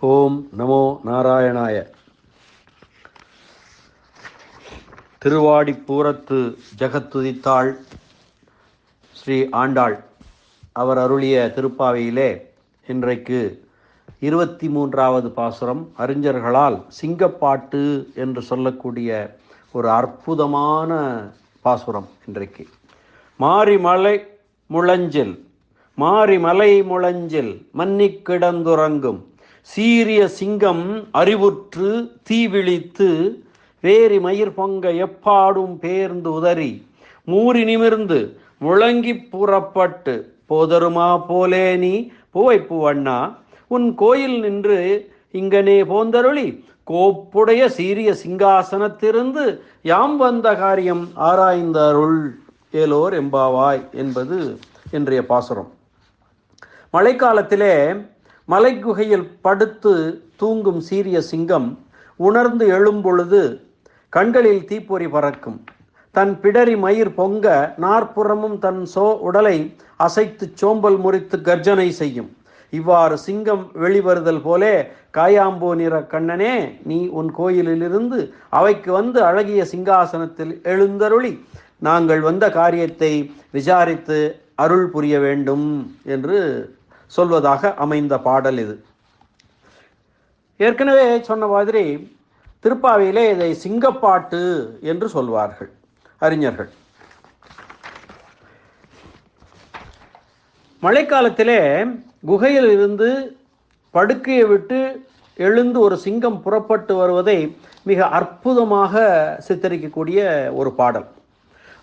ஓம் நமோ நாராயணாய. திருவாடிப்பூரத்து ஜெகத்துதித்தாள் ஸ்ரீ ஆண்டாள் அவர் அருளிய திருப்பாவையிலே இன்றைக்கு இருபத்தி மூன்றாவது பாசுரம் அறிஞர்களால் சிங்கப்பாட்டு என்று சொல்லக்கூடிய ஒரு அற்புதமான பாசுரம் இன்றைக்கு. மாரிமலை முழஞ்சில் மாரிமலை முழஞ்சில் மன்னிக் கிடந்துறங்கும் சீரிய சிங்கம் அறிவுற்று தீவிழித்து வேரி மயிர் பொங்க எப்பாடும் பேர்ந்து உதறி மூறி நிமிர்ந்து முழங்கி புறப்பட்டு போதருமா போலே நீ? பூவைப்பு பூவண்ணா உன் கோயில் நின்று இங்கனே போந்தருளி கோப்புடைய சீரிய சிங்காசனத்திலிருந்து யாம் வந்த காரியம் ஆராய்ந்த அருள் ஏலோர் எம்பாவாய் என்பது இன்றைய பாசுரம். மழைக்காலத்திலே மலைக்குகையில் படுத்து தூங்கும் சீரிய சிங்கம் உணர்ந்து எழும்பொழுது கண்களில் தீப்பொறி பறக்கும். தன் பிடரி மயிர் பொங்க நாற்புறமும் தன் சோ உடலை அசைத்து சோம்பல் முறித்து கர்ஜனை செய்யும். இவ்வாறு சிங்கம் வெளிவருதல் போலே காயாம்போ நிற கண்ணனே நீ உன் கோயிலிலிருந்து அவைக்கு வந்து அழகிய சிங்காசனத்தில் எழுந்தருளி நாங்கள் வந்த காரியத்தை விசாரித்து அருள் புரிய வேண்டும் என்று சொல்வதாக அமைந்த பாடல் இது. ஏற்கனவே சொன்ன மாதிரி திருப்பாவையிலே இதை சிங்கப்பாட்டு என்று சொல்வார்கள் அறிஞர்கள். மழைக்காலத்திலே குகையில் இருந்து படுக்கையை விட்டு எழுந்து ஒரு சிங்கம் புறப்பட்டு வருவதை மிக அற்புதமாக சித்தரிக்கக்கூடிய ஒரு பாடல்.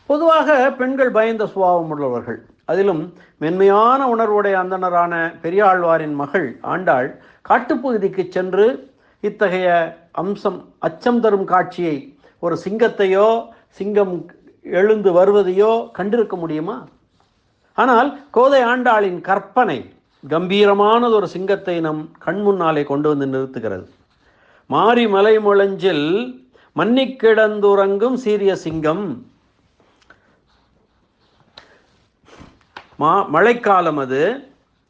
பொதுவாக பெண்கள் பயந்த சுபாவம் உள்ளவர்கள். அதிலும் மென்மையான உணர்வுடைய அந்தனரான பெரியாழ்வாரின் மகள் ஆண்டாள் காட்டுப்பகுதிக்கு சென்று இத்தகைய அம்சம் அச்சம் தரும் காட்சியை ஒரு சிங்கத்தையோ சிங்கம் எழுந்து வருவதையோ கண்டிருக்க முடியுமா? ஆனால் கோதை ஆண்டாளின் கற்பனை கம்பீரமானது ஒரு சிங்கத்தை நம் கண் முன்னாலே கொண்டு வந்து நிறுத்துகிறது. மாரி மலை முழஞ்சில் மன்னிக்கிடந்துறங்கும் சீரிய சிங்கம் மா மழைக்காலம் அது.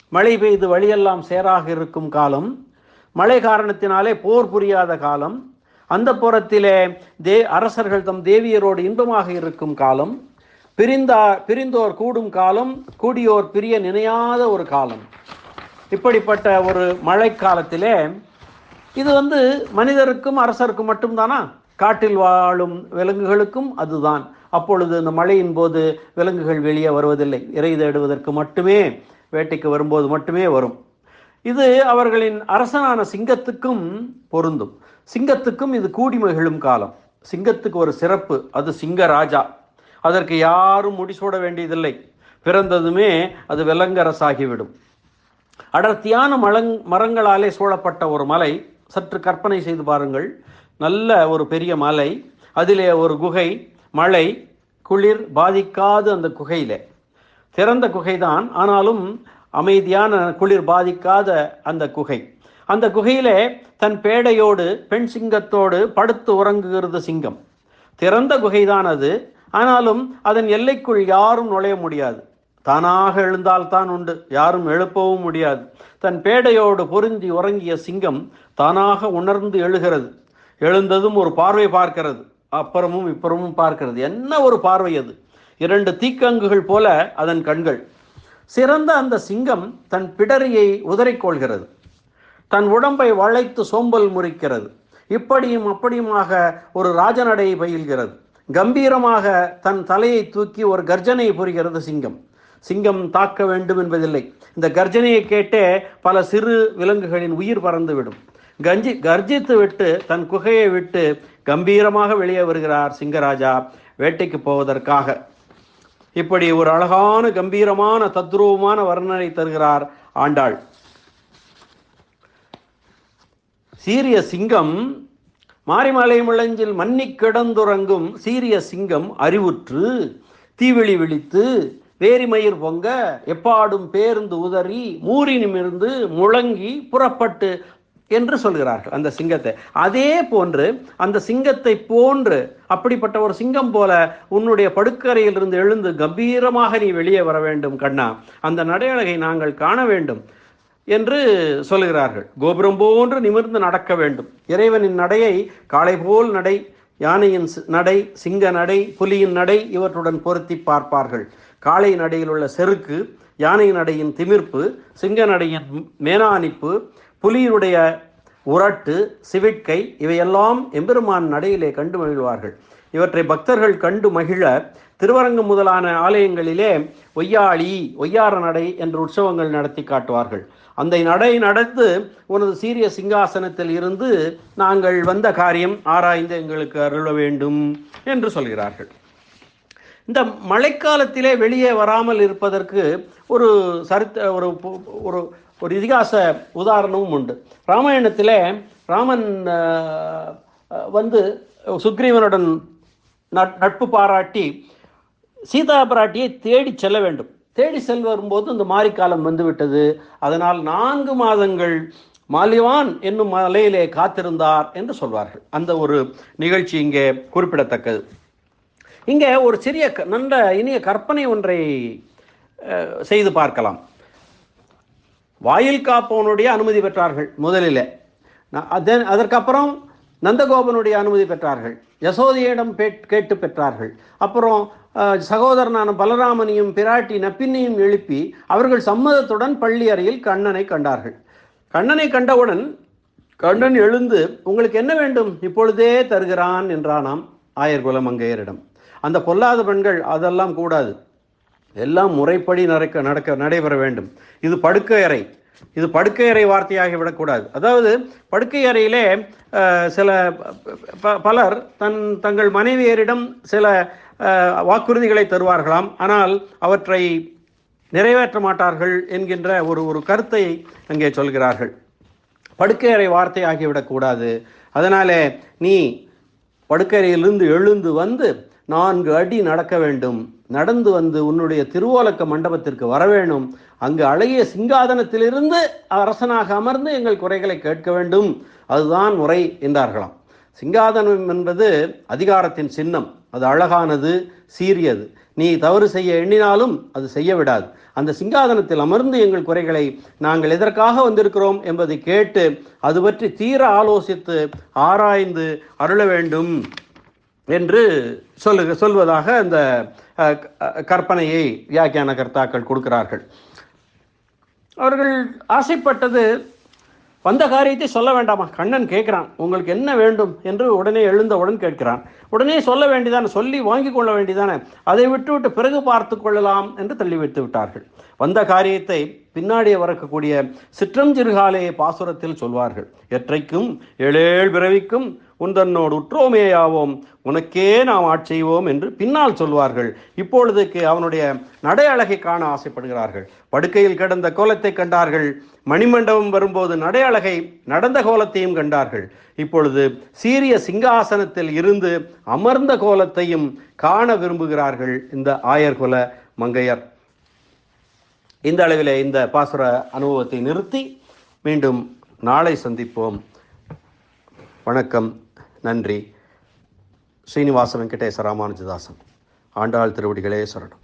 மழை பெய்து வழியெல்லாம் சேராக இருக்கும் காலம். மழை காரணத்தினாலே போர் புரியாத காலம். அந்த புறத்திலே தே அரசர்கள் தம் தேவியரோடு இன்பமாக இருக்கும் காலம். பிரிந்தா பிரிந்தோர் கூடும் காலம் கூடியோர் பிரிய நினையாத ஒரு காலம். இப்படிப்பட்ட ஒரு மழைக்காலத்திலே இது வந்து மனிதருக்கும் அரசருக்கும் மட்டும்தானா? காட்டில் வாழும் விலங்குகளுக்கும் அதுதான். அப்பொழுது இந்த மழையின் போது விலங்குகள் வெளியே வருவதில்லை. இறை தேடுவதற்கு மட்டுமே வேட்டைக்கு வரும்போது மட்டுமே வரும். இது அவர்களின் அரசனான சிங்கத்துக்கும் பொருந்தும். சிங்கத்துக்கும் இது கூடி மகிழும் காலம். சிங்கத்துக்கு ஒரு சிறப்பு அது சிங்க ராஜா அதற்கு யாரும் முடிசூட வேண்டியதில்லை. பிறந்ததுமே அது விலங்கரசாகிவிடும். அடர்த்தியான மலங் மரங்களாலே சூழப்பட்ட ஒரு மலை சற்று கற்பனை செய்து பாருங்கள். நல்ல ஒரு பெரிய மலை அதிலே ஒரு குகை மழை குளிர் பாதிக்காது அந்த குகையில். திறந்த குகைதான் ஆனாலும் அமைதியான குளிர் பாதிக்காத அந்த குகை. அந்த குகையிலே தன் பேடையோடு பெண் சிங்கத்தோடு படுத்து உறங்குகிறது சிங்கம். திறந்த குகைதான் அது ஆனாலும் அதன் எல்லைக்குள் யாரும் நுழைய முடியாது. தானாக எழுந்தால்தான் உண்டு யாரும் எழுப்பவும் முடியாது. தன் பேடையோடு பொருந்தி உறங்கிய சிங்கம் தானாக உணர்ந்து எழுகிறது. எழுந்ததும் ஒரு பார்வை பார்க்கிறது. அப்புறமும் இப்புறமும் பார்க்கிறது. என்ன ஒரு பார்வை அது? இரண்டு தீக்கங்குகள் போல அதன் கண்கள். சிறந்த அந்த சிங்கம் தன் பிடரியை உதறிக்கொள்கிறது தன் உடம்பை வளைத்து சோம்பல் முறிக்கிறது. இப்படியும் அப்படியுமாக ஒரு ராஜநடை பயில்கிறது. கம்பீரமாக தன் தலையை தூக்கி ஒரு கர்ஜனை புரிகிறது சிங்கம். சிங்கம் தாக்க வேண்டும் என்பதில்லை. இந்த கர்ஜனையை கேட்டே பல சிறு விலங்குகளின் உயிர் பறந்துவிடும். கஞ்சி கர்ஜித்து விட்டு தன் குகையை விட்டு கம்பீரமாக வெளியே வருகிறார் சிங்கராஜா வேட்டைக்கு போவதற்காக. இப்படி ஒரு அழகான கம்பீரமான தத்ரூபமான வர்ணனை தருகிறார் ஆண்டாள். சீரிய சிங்கம் மாரிமலை முழஞ்சில் மன்னிக் கிடந்துறங்கும் சீரிய சிங்கம் அறிவுற்று தீவிழி விழித்து வேரிமயிர் பொங்க எப்பாடும் பேருந்து உதறி மூறி முழங்கி புறப்பட்டு என்று சொல்கிறார்கள் அந்த சிங்கத்தை. அதே போன்று அந்த சிங்கத்தை போன்று அப்படிப்பட்ட ஒரு சிங்கம் போல உன்னுடைய படுக்கறையிலிருந்து எழுந்து கம்பீரமாக நீ வெளியே வர வேண்டும் கண்ணா. அந்த நடையழகை நாங்கள் காண வேண்டும் என்று சொல்லுகிறார்கள் கோபுரம் போன்று நிமிர்ந்து நடக்க வேண்டும். இறைவனின் நடையை காளை போல் நடை யானையின் சி- நடை சிங்க நடை புலியின் நடை இவற்றுடன் பொருத்தி பார்ப்பார்கள். காளை நடையில் உள்ள செருக்கு யானை நடையின் திமிர்ப்பு சிங்க நடையின் மேனானிப்பு புலியினுடைய உரட்டு சிவிட்கை இவையெல்லாம் எம்பெருமான் நடையிலே கண்டு மகிழ்வார்கள். இவற்றை பக்தர்கள் கண்டு மகிழ திருவரங்கம் முதலான ஆலயங்களிலே ஒய்யாளி ஒய்யார நடை என்ற உற்சவங்கள் நடத்தி காட்டுவார்கள். அந்த நடை நடந்து உனது சீரிய சிங்காசனத்தில் இருந்து நாங்கள் வந்த காரியம் ஆராய்ந்து எங்களுக்கு அருள வேண்டும் என்று சொல்கிறார்கள். இந்த மழைக்காலத்திலே வெளியே வராமல் இருப்பதற்கு ஒரு சரித்த ஒரு ஒரு ஒரு இதிகாச உதாரணமும் உண்டு. ராமாயணத்தில் ராமன் வந்து சுக்ரீவனுடன் நட்- நட்பு பாராட்டி சீதா பிராட்டியை தேடி செல்ல வேண்டும். தேடி செல் வரும்போது இந்த மாரிக்காலம் வந்துவிட்டது. அதனால் நான்கு மாதங்கள் மாலிவான் என்னும் மலையிலே காத்திருந்தார் என்று சொல்வார்கள். அந்த ஒரு நிகழ்ச்சி இங்கே குறிப்பிடத்தக்கது. இங்கே ஒரு சிறிய க- நல்ல இனிய கற்பனை ஒன்றை செய்து பார்க்கலாம். வாயில் காப்பவனுடைய அனுமதி பெற்றார்கள். முதலில். அதன் அதற்கப்புறம் நந்தகோபனுடைய அனுமதி பெற்றார்கள். யசோதையிடம் கேட்டு பெற்றார்கள். அப்புறம் சகோதரனான பலராமனையும் பிராட்டி நப்பின்னையும் எழுப்பி அவர்கள் சம்மதத்துடன் பள்ளி அறையில் கண்ணனை கண்டார்கள். கண்ணனை கண்டவுடன் கண்ணன் எழுந்து உங்களுக்கு என்ன வேண்டும்? இப்பொழுதே தருகிறான் என்றானாம் ஆயர்குல மங்கையரிடம். அந்த பொல்லாத பெண்கள் அதெல்லாம் கூடாது. எல்லாம் முறைப்படி நடக்க நடக்க நடைபெற வேண்டும். இது படுக்கை அறை. இது படுக்கை அறை வார்த்தையாகி விடக்கூடாது. அதாவது படுக்கை அறையிலே சில ப- பலர் தன் தங்கள் மனைவியரிடம் சில வாக்குறுதிகளை தருவார்களாம். ஆனால் அவற்றை நிறைவேற்ற மாட்டார்கள் என்கின்ற ஒரு ஒரு கருத்தை அங்கே சொல்கிறார்கள். படுக்கையறை வார்த்தை ஆகிவிடக்கூடாது அதனாலே நீ படுக்கையறையிலிருந்து எழுந்து வந்து நான்கு அடி நடக்க வேண்டும். நடந்து வந்து உன்னுடைய திருவோலக்க மண்டபத்திற்கு வரவேணும் அங்கு அழகிய சிங்காதனத்திலிருந்து அரசனாக அமர்ந்து எங்கள் குறைகளை கேட்க வேண்டும். அதுதான் முறை என்றார்களாம். சிங்காதனம் என்பது அதிகாரத்தின் சின்னம். அது அழகானது சீரியது நீ தவறு செய்ய எண்ணினாலும் அது செய்ய விடாது. அந்த சிங்காதனத்தில் அமர்ந்து எங்கள் குறைகளை நாங்கள் எதற்காக வந்திருக்கிறோம் என்பதை கேட்டு அது பற்றி தீர ஆலோசித்து ஆராய்ந்து அருள வேண்டும். என்று சொல்லு சொல்வதாக அந்த அஹ், கற்பனையை வியாக்கியான கர்த்தாக்கள் கொடுக்கிறார்கள். அவர்கள் ஆசைப்பட்டது வந்த காரியத்தை சொல்ல வேண்டாமா? கண்ணன் கேட்கிறான். உங்களுக்கு என்ன வேண்டும்? என்று உடனே எழுந்தவுடன் கேட்கிறான். உடனே சொல்ல வேண்டியதான சொல்லி வாங்கி கொள்ள வேண்டியதானே அதை விட்டுவிட்டு பிறகு பார்த்து கொள்ளலாம் என்று தள்ளி வைத்து விட்டார்கள். வந்த காரியத்தை பின்னாடியே வரக்கூடிய சிற்றஞ்சிறுகாலையை பாசுரத்தில் சொல்வார்கள். எற்றைக்கும் ஏழேழ் பிறவிக்கும் உந்தன்னோடு உற்றோமேயாவோம். உனக்கே நாம் ஆட்செய்வோம் என்று பின்னால் சொல்வார்கள். இப்பொழுதுக்கு அவனுடைய நடை அழகை காண ஆசைப்படுகிறார்கள். படுக்கையில் கிடந்த கோலத்தை கண்டார்கள். மணிமண்டபம் வரும்போது நடை அழகை நடந்த கோலத்தையும் கண்டார்கள். இப்பொழுது சீரிய சிங்காசனத்தில் இருந்து அமர்ந்த கோலத்தையும் காண விரும்புகிறார்கள் இந்த ஆயர்குல மங்கையர். இந்த அளவிலே இந்த பாசுர அனுபவத்தை நிறுத்தி மீண்டும் நாளை சந்திப்போம். வணக்கம். நன்றி. ஸ்ரீனிவாச வெங்கடேச ராமானுஜதாசன். ஆண்டாள் திருவடிகளே சரணம்.